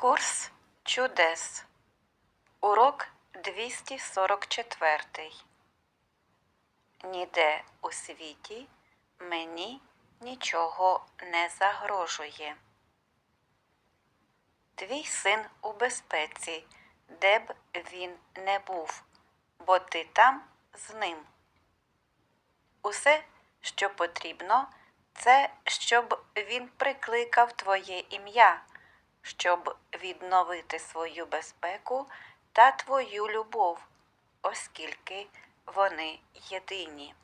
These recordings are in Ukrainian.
Курс чудес. Урок 244. Ніде у світі мені нічого не загрожує. Твій син у безпеці, де б він не був, бо ти там з ним. Усе, що потрібно, це щоб він прикликав твоє ім'я, щоб відновити свою безпеку та твою любов, оскільки вони єдині.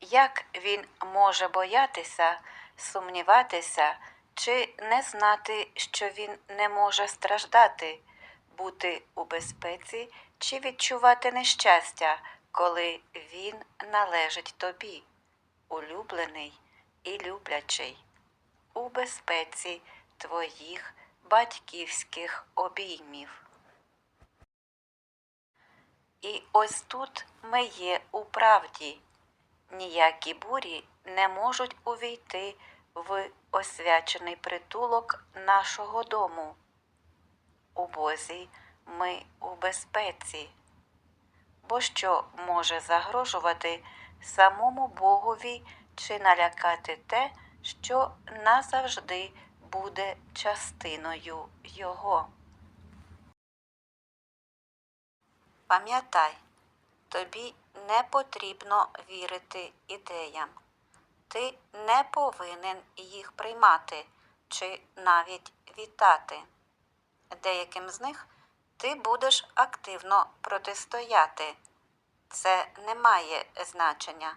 Як він може боятися, сумніватися чи не знати, що він не може страждати, бути у безпеці чи відчувати нещастя, коли він належить тобі, улюблений і люблячий, у безпеці твоїх батьківських обіймів. І ось тут ми є у правді. Ніякі бурі не можуть увійти в освячений притулок нашого дому. У Бозі ми у безпеці. Бо що може загрожувати самому Богові чи налякати те, що назавжди буде частиною Його? Пам'ятай, тобі не потрібно вірити ідеям. Ти не повинен їх приймати чи навіть вітати. Деяким з них ти будеш активно протистояти. Це не має значення